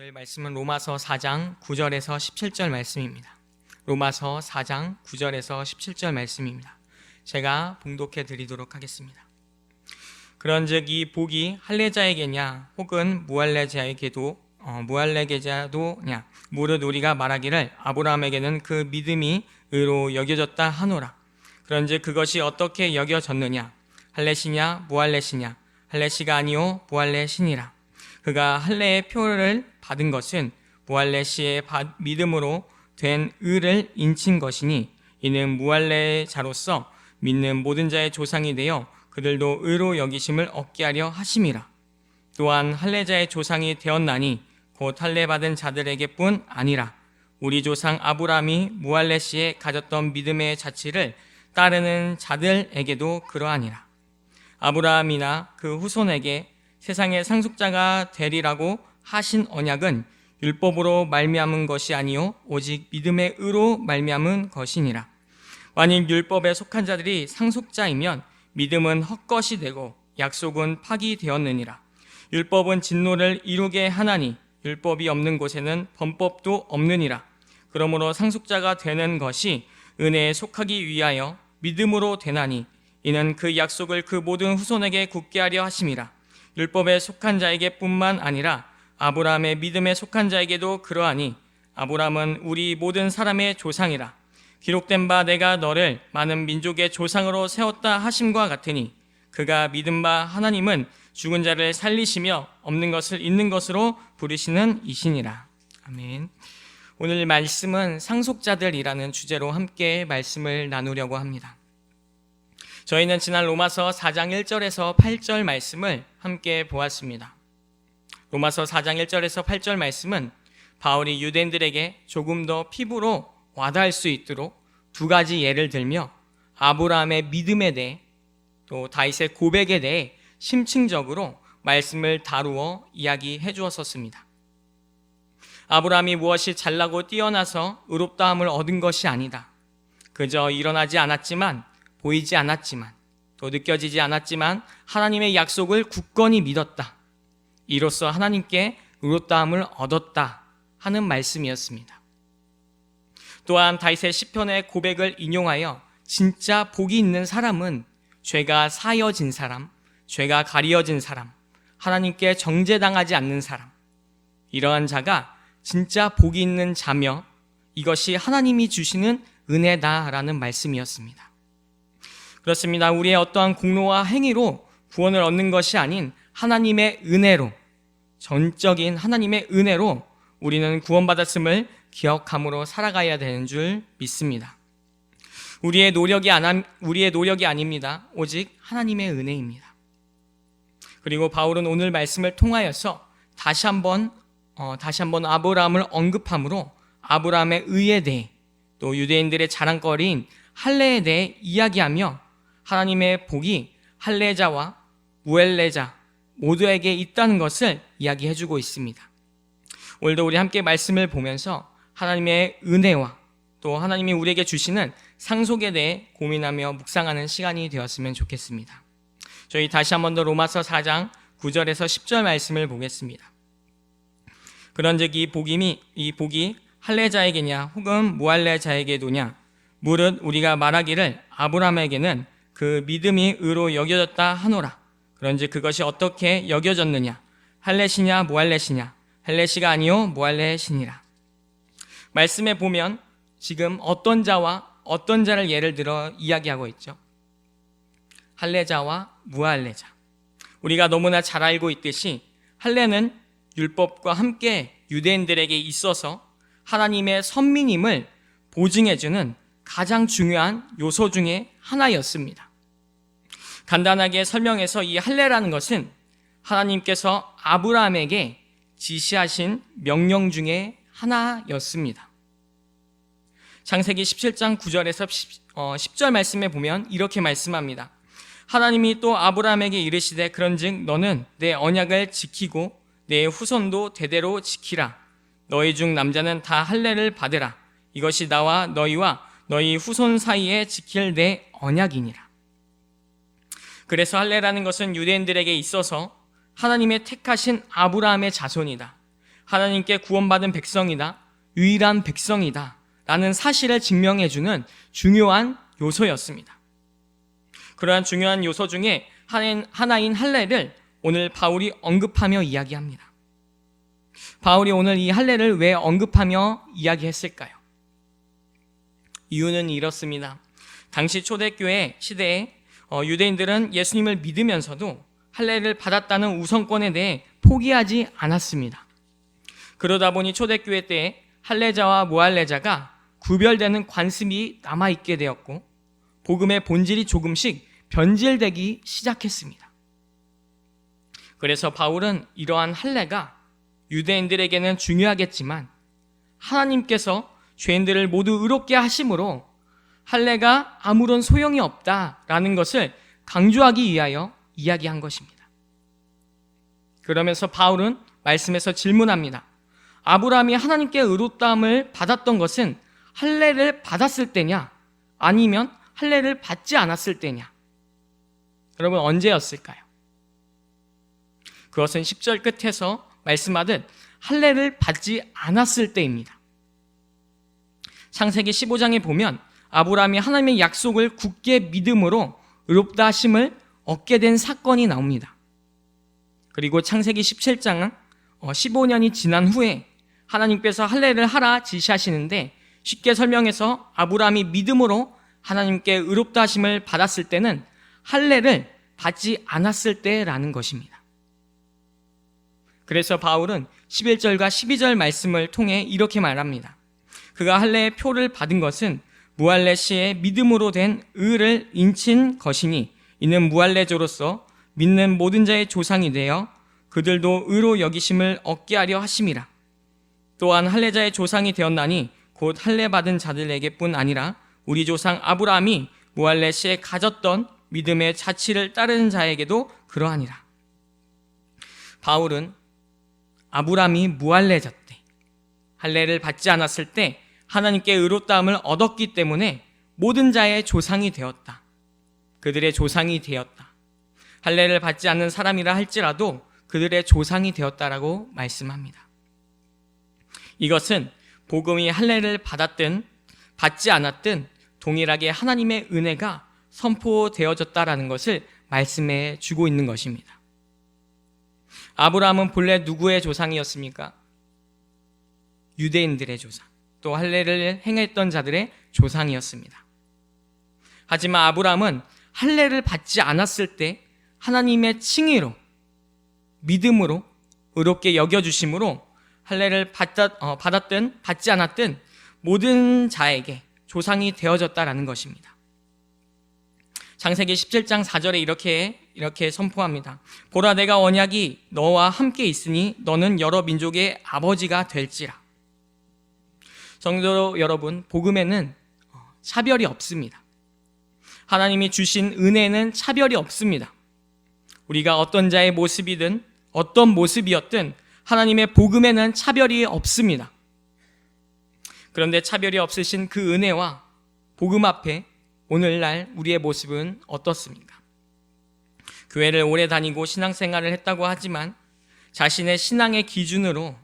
오늘 말씀은 로마서 4장 9절에서 17절 말씀입니다. 로마서 4장 9절에서 17절 말씀입니다. 제가 봉독해 드리도록 하겠습니다. 그런즉 이 복이 할례자에게냐 혹은 무할례자에게도 어, 무할례자도냐 무릇 우리가 말하기를 아브라함에게는 그 믿음이 의로 여겨졌다 하노라. 그런즉 그것이 어떻게 여겨졌느냐 할례시냐 무할례시냐 할례시가 아니요 무할례시니라. 그가 할례의 표를 받은 것은 무할례시의 받- 믿음으로 된 의를 인친 것이니 이는 무할례자로서 믿는 모든 자의 조상이 되어 그들도 의로 여기심을 얻게 하려 하심이라. 또한 할례자의 조상이 되었나니 곧 할례 받은 자들에게뿐 아니라 우리 조상 아브라함이 무할례시에 가졌던 믿음의 자치를 따르는 자들에게도 그러하니라. 아브라함이나 그 후손에게 세상의 상속자가 되리라고 하신 언약은 율법으로 말미암은 것이 아니요 오직 믿음의 의로 말미암은 것이니라. 만일 율법에 속한 자들이 상속자이면 믿음은 헛것이 되고 약속은 파기되었느니라. 율법은 진노를 이루게 하나니 율법이 없는 곳에는 범법도 없느니라. 그러므로 상속자가 되는 것이 은혜에 속하기 위하여 믿음으로 되나니 이는 그 약속을 그 모든 후손에게 굳게 하려 하심이라. 율법에 속한 자에게뿐만 아니라 아브라함의 믿음에 속한 자에게도 그러하니 아브라함은 우리 모든 사람의 조상이라. 기록된 바 내가 너를 많은 민족의 조상으로 세웠다 하심과 같으니 그가 믿은 바 하나님은 죽은 자를 살리시며 없는 것을 있는 것으로 부르시는 이신이라. 아멘. 오늘 말씀은 상속자들이라는 주제로 함께 말씀을 나누려고 합니다. 저희는 지난 로마서 4장 1절에서 8절 말씀을 함께 보았습니다. 로마서 4장 1절에서 8절 말씀은 바울이 유대인들에게 조금 더 피부로 와닿을 수 있도록 두 가지 예를 들며 아브라함의 믿음에 대해 또 다윗의 고백에 대해 심층적으로 말씀을 다루어 이야기해 주었었습니다. 아브라함이 무엇이 잘나고 뛰어나서 의롭다함을 얻은 것이 아니다. 그저 일어나지 않았지만 보이지 않았지만 또 느껴지지 않았지만 하나님의 약속을 굳건히 믿었다. 이로써 하나님께 의롭다함을 얻었다 하는 말씀이었습니다. 또한 다윗의 시편의 고백을 인용하여 진짜 복이 있는 사람은 죄가 사여진 사람, 죄가 가리어진 사람, 하나님께 정죄당하지 않는 사람, 이러한 자가 진짜 복이 있는 자며 이것이 하나님이 주시는 은혜다라는 말씀이었습니다. 그렇습니다. 우리의 어떠한 공로와 행위로 구원을 얻는 것이 아닌 하나님의 은혜로 전적인 하나님의 은혜로 우리는 구원받았음을 기억함으로 살아가야 되는 줄 믿습니다. 우리의 노력이 안 우리의 노력이 아닙니다. 오직 하나님의 은혜입니다. 그리고 바울은 오늘 말씀을 통하여서 다시 한번 어, 다시 한번 아브라함을 언급함으로 아브라함의 의에 대해 또 유대인들의 자랑거리인 할례에 대해 이야기하며 하나님의 복이 할례자와 무할례자 모두에게 있다는 것을 이야기해주고 있습니다. 오늘도 우리 함께 말씀을 보면서 하나님의 은혜와 또 하나님이 우리에게 주시는 상속에 대해 고민하며 묵상하는 시간이 되었으면 좋겠습니다. 저희 다시 한 번 더 로마서 4장 9절에서 10절 말씀을 보겠습니다. 그런즉 이 복임이 이 복이 할례자에게냐 혹은 무할례자에게도냐 무릇 우리가 말하기를 아브라함에게는 그 믿음이 의로 여겨졌다 하노라. 그런즉 그것이 어떻게 여겨졌느냐 할례시냐 무할례시냐 할례시가 아니요 무할례시니라. 말씀에 보면 지금 어떤 자와 어떤 자를 예를 들어 이야기하고 있죠. 할례자와 무할례자. 우리가 너무나 잘 알고 있듯이 할례는 율법과 함께 유대인들에게 있어서 하나님의 선민임을 보증해주는 가장 중요한 요소 중에 하나였습니다. 간단하게 설명해서 이 할례라는 것은 하나님께서 아브라함에게 지시하신 명령 중에 하나였습니다. 창세기 17장 9절에서 10 절 말씀에 보면 이렇게 말씀합니다. 하나님이 또 아브라함에게 이르시되 그런즉 너는 내 언약을 지키고 내 후손도 대대로 지키라. 너희 중 남자는 다 할례를 받으라. 이것이 나와 너희와 너희 후손 사이에 지킬 내 언약이니라. 그래서 할례라는 것은 유대인들에게 있어서 하나님의 택하신 아브라함의 자손이다. 하나님께 구원받은 백성이다, 유일한 백성이다 라는 사실을 증명해주는 중요한 요소였습니다. 그러한 중요한 요소 중에 하나인, 할례를 오늘 바울이 언급하며 이야기합니다. 바울이 오늘 이 할례를 왜 언급하며 이야기했을까요? 이유는 이렇습니다. 당시 초대교회 시대에 어, 유대인들은 예수님을 믿으면서도 할례를 받았다는 우선권에 대해 포기하지 않았습니다. 그러다 보니 초대교회 때 할례자와 무할례자가 구별되는 관습이 남아 있게 되었고 복음의 본질이 조금씩 변질되기 시작했습니다. 그래서 바울은 이러한 할례가 유대인들에게는 중요하겠지만 하나님께서 죄인들을 모두 의롭게 하심으로 할례가 아무런 소용이 없다라는 것을 강조하기 위하여 이야기한 것입니다. 그러면서 바울은 말씀에서 질문합니다. 아브라함이 하나님께 의롭다함을 받았던 것은 할례를 받았을 때냐 아니면 할례를 받지 않았을 때냐? 여러분 언제였을까요? 그것은 10절 끝에서 말씀하듯 할례를 받지 않았을 때입니다. 창세기 15장에 보면 아브라함이 하나님의 약속을 굳게 믿음으로 의롭다 하심을 얻게 된 사건이 나옵니다. 그리고 창세기 17장은 15년이 지난 후에 하나님께서 할례를 하라 지시하시는데 쉽게 설명해서 아브라함이 믿음으로 하나님께 의롭다 하심을 받았을 때는 할례를 받지 않았을 때라는 것입니다. 그래서 바울은 11절과 12절 말씀을 통해 이렇게 말합니다. 그가 할례의 표를 받은 것은 무할례 시에 믿음으로 된 의를 인친 것이니 이는 무할례조로서 믿는 모든 자의 조상이 되어 그들도 의로 여기심을 얻게 하려 하심이라. 또한 할례자의 조상이 되었나니 곧 할례 받은 자들에게뿐 아니라 우리 조상 아브라함이 무할례 시에 가졌던 믿음의 자치를 따르는 자에게도 그러하니라. 바울은 아브라함이 무할례자 때 할례를 받지 않았을 때 하나님께 의롭다함을 얻었기 때문에 모든 자의 조상이 되었다. 그들의 조상이 되었다. 할례를 받지 않는 사람이라 할지라도 그들의 조상이 되었다라고 말씀합니다. 이것은 복음이 할례를 받았든 받지 않았든 동일하게 하나님의 은혜가 선포되어졌다라는 것을 말씀해 주고 있는 것입니다. 아브라함은 본래 누구의 조상이었습니까? 유대인들의 조상, 또 할례를 행했던 자들의 조상이었습니다. 하지만 아브라함은 할례를 받지 않았을 때 하나님의 칭의로 믿음으로 의롭게 여겨 주심으로 할례를 어, 받았든 받지 않았든 모든 자에게 조상이 되어졌다라는 것입니다. 창세기 17장 4절에 이렇게 이렇게 선포합니다. 보라 내가 언약이 너와 함께 있으니 너는 여러 민족의 아버지가 될지라. 성도 여러분, 복음에는 차별이 없습니다. 하나님이 주신 은혜는 차별이 없습니다. 우리가 어떤 자의 모습이든 어떤 모습이었든 하나님의 복음에는 차별이 없습니다. 그런데 차별이 없으신 그 은혜와 복음 앞에 오늘날 우리의 모습은 어떻습니까? 교회를 오래 다니고 신앙생활을 했다고 하지만 자신의 신앙의 기준으로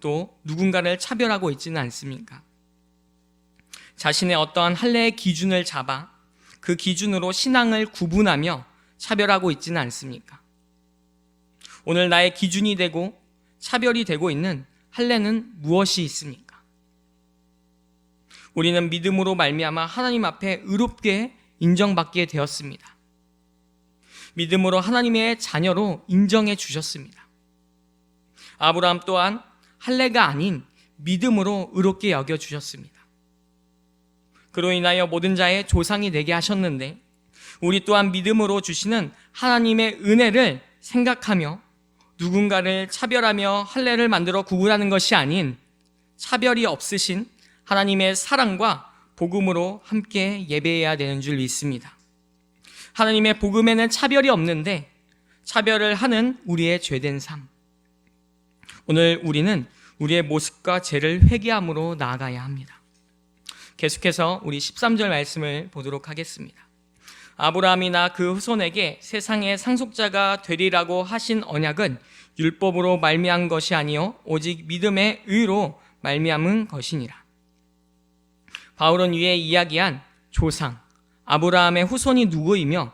또 누군가를 차별하고 있지는 않습니까? 자신의 어떠한 할례의 기준을 잡아 그 기준으로 신앙을 구분하며 차별하고 있지는 않습니까? 오늘 나의 기준이 되고 차별이 되고 있는 할례는 무엇이 있습니까? 우리는 믿음으로 말미암아 하나님 앞에 의롭게 인정받게 되었습니다. 믿음으로 하나님의 자녀로 인정해 주셨습니다. 아브라함 또한 할례가 아닌 믿음으로 의롭게 여겨 주셨습니다. 그로 인하여 모든 자의 조상이 되게 하셨는데 우리 또한 믿음으로 주시는 하나님의 은혜를 생각하며 누군가를 차별하며 할례를 만들어 구분하는 것이 아닌 차별이 없으신 하나님의 사랑과 복음으로 함께 예배해야 되는 줄 믿습니다. 하나님의 복음에는 차별이 없는데 차별을 하는 우리의 죄된 삶. 오늘 우리는 우리의 모습과 죄를 회개함으로 나아가야 합니다. 계속해서 우리 13절 말씀을 보도록 하겠습니다. 아브라함이나 그 후손에게 세상의 상속자가 되리라고 하신 언약은 율법으로 말미암은 것이 아니요 오직 믿음의 의로 말미암은 것이니라. 바울은 위에 이야기한 조상 아브라함의 후손이 누구이며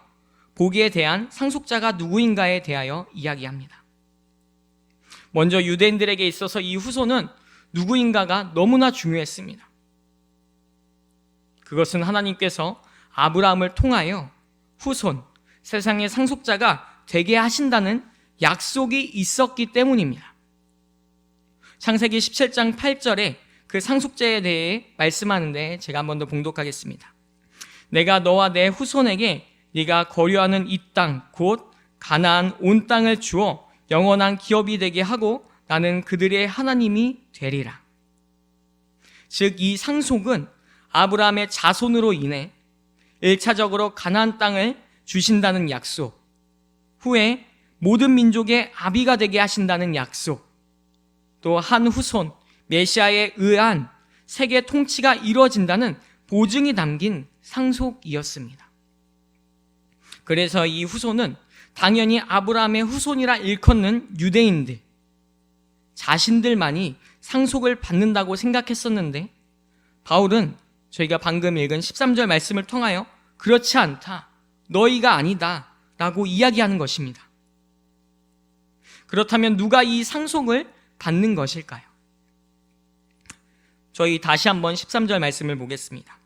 보기에 대한 상속자가 누구인가에 대하여 이야기합니다. 먼저 유대인들에게 있어서 이 후손은 누구인가가 너무나 중요했습니다. 그것은 하나님께서 아브라함을 통하여 후손, 세상의 상속자가 되게 하신다는 약속이 있었기 때문입니다. 창세기 17장 8절에 그 상속자에 대해 말씀하는데 제가 한 번 더 봉독하겠습니다. 내가 너와 내 후손에게 네가 거류하는 이 땅 곧 가나안 온 땅을 주어 영원한 기업이 되게 하고 나는 그들의 하나님이 되리라. 즉 이 상속은 아브라함의 자손으로 인해 1차적으로 가나안 땅을 주신다는 약속, 후에 모든 민족의 아비가 되게 하신다는 약속, 또 한 후손 메시아에 의한 세계 통치가 이루어진다는 보증이 담긴 상속이었습니다. 그래서 이 후손은 당연히 아브라함의 후손이라 일컫는 유대인들 자신들만이 상속을 받는다고 생각했었는데 바울은 저희가 방금 읽은 13절 말씀을 통하여 그렇지 않다. 너희가 아니다. 라고 이야기하는 것입니다. 그렇다면 누가 이 상속을 받는 것일까요? 저희 다시 한번 13절 말씀을 보겠습니다.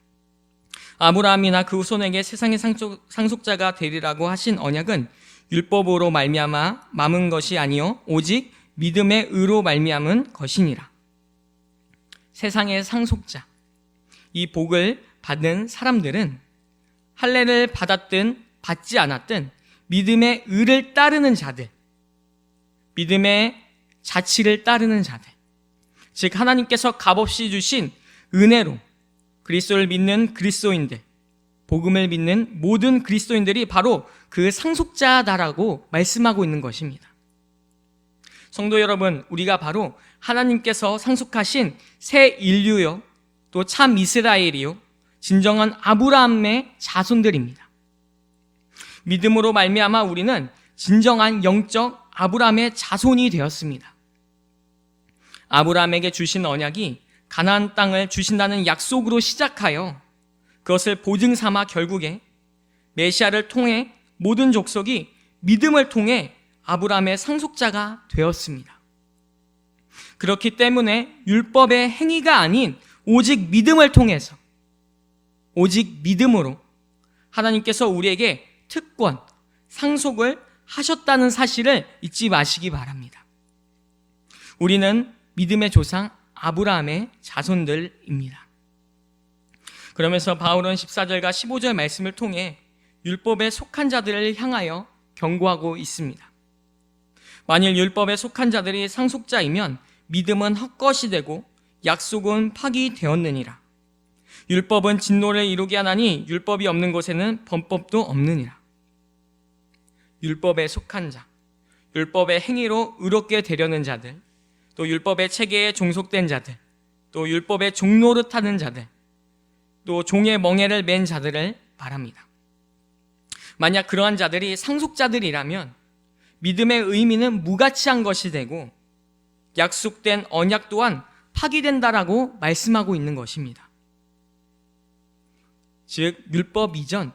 아브라함이나 그 후손에게 세상의 상속, 자가 되리라고 하신 언약은 율법으로 말미암아 mam은 것이 아니요 오직 믿음의 의로 말미암은 것이니라. 세상의 상속자 이 복을 받는 사람들은 할례를 받았든 받지 않았든 믿음의 의를 따르는 자들 믿음의 자치를 따르는 자들 즉 하나님께서 값없이 주신 은혜로 그리스도를 믿는 그리스도인들 복음을 믿는 모든 그리스도인들이 바로 그 상속자다라고 말씀하고 있는 것입니다. 성도 여러분, 우리가 바로 하나님께서 상속하신 새 인류요, 또 참 이스라엘이요, 진정한 아브라함의 자손들입니다. 믿음으로 말미암아 우리는 진정한 영적 아브라함의 자손이 되었습니다. 아브라함에게 주신 언약이 가나안 땅을 주신다는 약속으로 시작하여 그것을 보증 삼아 결국에 메시아를 통해 모든 족속이 믿음을 통해 아브라함의 상속자가 되었습니다. 그렇기 때문에 율법의 행위가 아닌 오직 믿음을 통해서 오직 믿음으로 하나님께서 우리에게 특권, 상속을 하셨다는 사실을 잊지 마시기 바랍니다. 우리는 믿음의 조상 아브라함의 자손들입니다. 그러면서 바울은 14절과 15절 말씀을 통해 율법에 속한 자들을 향하여 경고하고 있습니다. 만일 율법에 속한 자들이 상속자이면 믿음은 헛것이 되고 약속은 파기되었느니라. 율법은 진노를 이루게 하나니 율법이 없는 곳에는 범법도 없느니라. 율법에 속한 자, 율법의 행위로 의롭게 되려는 자들, 또 율법의 체계에 종속된 자들, 또 율법의 종노릇 하는 자들, 또 종의 멍에를 맨 자들을 말합니다. 만약 그러한 자들이 상속자들이라면 믿음의 의미는 무가치한 것이 되고 약속된 언약 또한 파기된다라고 말씀하고 있는 것입니다. 즉 율법 이전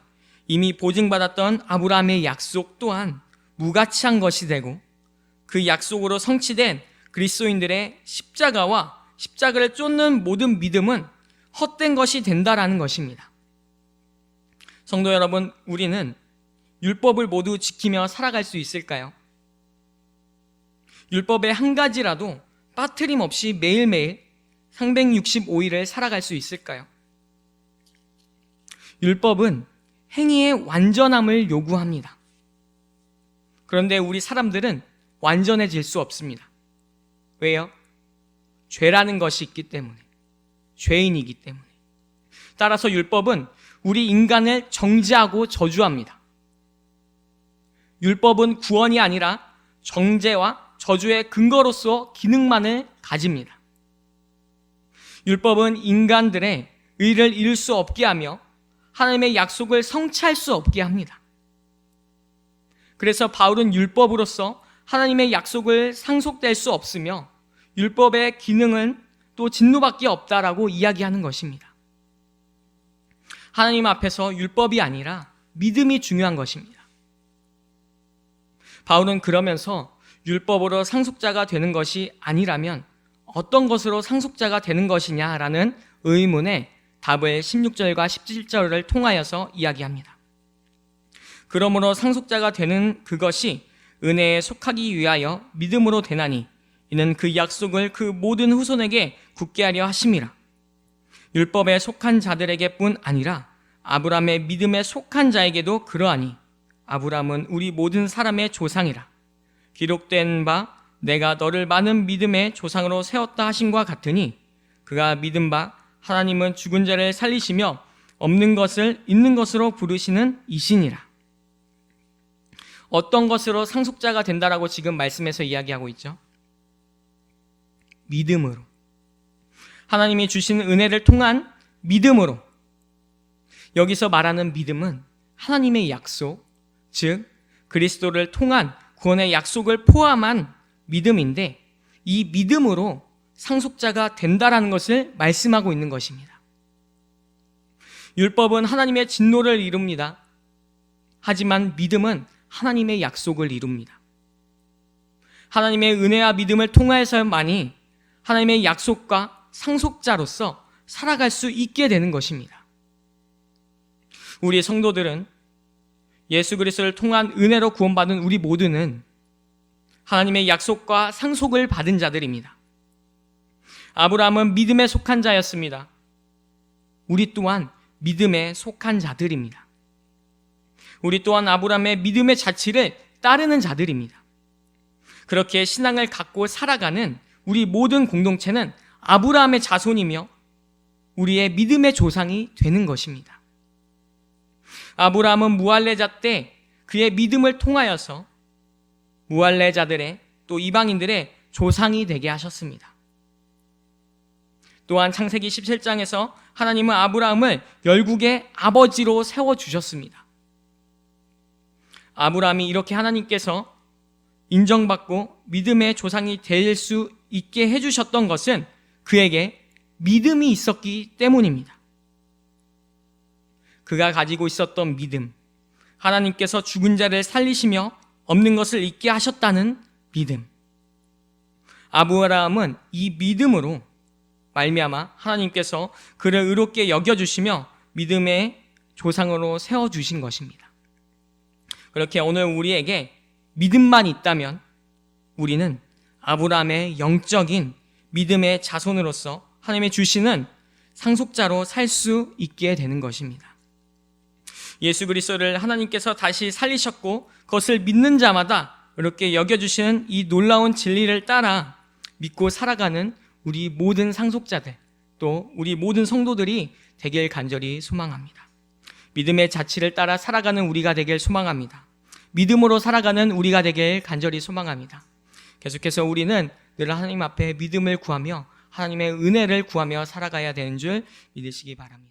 이미 보증받았던 아브라함의 약속 또한 무가치한 것이 되고 그 약속으로 성취된 그리스도인들의 십자가와 십자가를 쫓는 모든 믿음은 헛된 것이 된다라는 것입니다. 성도 여러분, 우리는 율법을 모두 지키며 살아갈 수 있을까요? 율법의 한 가지라도 빠트림 없이 매일매일 365일을 살아갈 수 있을까요? 율법은 행위의 완전함을 요구합니다. 그런데 우리 사람들은 완전해질 수 없습니다. 왜요? 죄라는 것이 있기 때문에. 죄인이기 때문에. 따라서 율법은 우리 인간을 정죄하고 저주합니다. 율법은 구원이 아니라 정죄와 저주의 근거로서 기능만을 가집니다. 율법은 인간들의 의를 이룰 수 없게 하며 하나님의 약속을 성취할 수 없게 합니다. 그래서 바울은 율법으로서 하나님의 약속을 상속될 수 없으며 율법의 기능은 또 진노밖에 없다라고 이야기하는 것입니다. 하나님 앞에서 율법이 아니라 믿음이 중요한 것입니다. 바울은 그러면서 율법으로 상속자가 되는 것이 아니라면 어떤 것으로 상속자가 되는 것이냐라는 의문에 답을 16절과 17절을 통하여서 이야기합니다. 그러므로 상속자가 되는 그것이 은혜에 속하기 위하여 믿음으로 되나니 이는 그 약속을 그 모든 후손에게 굳게 하려 하심이라. 율법에 속한 자들에게뿐 아니라 아브라함의 믿음에 속한 자에게도 그러하니 아브라함은 우리 모든 사람의 조상이라. 기록된 바 내가 너를 많은 믿음의 조상으로 세웠다 하심과 같으니 그가 믿은 바 하나님은 죽은 자를 살리시며 없는 것을 있는 것으로 부르시는 이신이라. 어떤 것으로 상속자가 된다라고 지금 말씀에서 이야기하고 있죠? 믿음으로. 하나님이 주신 은혜를 통한 믿음으로. 여기서 말하는 믿음은 하나님의 약속, 즉 그리스도를 통한 구원의 약속을 포함한 믿음인데 이 믿음으로 상속자가 된다라는 것을 말씀하고 있는 것입니다. 율법은 하나님의 진노를 이룹니다. 하지만 믿음은 하나님의 약속을 이룹니다. 하나님의 은혜와 믿음을 통하여서만이 하나님의 약속과 상속자로서 살아갈 수 있게 되는 것입니다. 우리 성도들은 예수 그리스도를 통한 은혜로 구원받은 우리 모두는 하나님의 약속과 상속을 받은 자들입니다. 아브라함은 믿음에 속한 자였습니다. 우리 또한 믿음에 속한 자들입니다. 우리 또한 아브라함의 믿음의 자치를 따르는 자들입니다. 그렇게 신앙을 갖고 살아가는 우리 모든 공동체는 아브라함의 자손이며 우리의 믿음의 조상이 되는 것입니다. 아브라함은 무할레자 때 그의 믿음을 통하여서 무할레자들의 또 이방인들의 조상이 되게 하셨습니다. 또한 창세기 17장에서 하나님은 아브라함을 열국의 아버지로 세워 주셨습니다. 아브라함이 이렇게 하나님께서 인정받고 믿음의 조상이 될 수 있게 해 주셨던 것은 그에게 믿음이 있었기 때문입니다. 그가 가지고 있었던 믿음, 하나님께서 죽은 자를 살리시며 없는 것을 잊게 하셨다는 믿음. 아브라함은 이 믿음으로 말미암아 하나님께서 그를 의롭게 여겨 주시며 믿음의 조상으로 세워 주신 것입니다. 그렇게 오늘 우리에게 믿음만 있다면 우리는 아브라함의 영적인 믿음의 자손으로서 하나님의 주시는 상속자로 살 수 있게 되는 것입니다. 예수 그리스도를 하나님께서 다시 살리셨고 그것을 믿는 자마다 이렇게 여겨주시는 이 놀라운 진리를 따라 믿고 살아가는 우리 모든 상속자들 또 우리 모든 성도들이 되길 간절히 소망합니다. 믿음의 자치를 따라 살아가는 우리가 되길 소망합니다. 믿음으로 살아가는 우리가 되길 간절히 소망합니다. 계속해서 우리는 늘 하나님 앞에 믿음을 구하며 하나님의 은혜를 구하며 살아가야 되는 줄 믿으시기 바랍니다.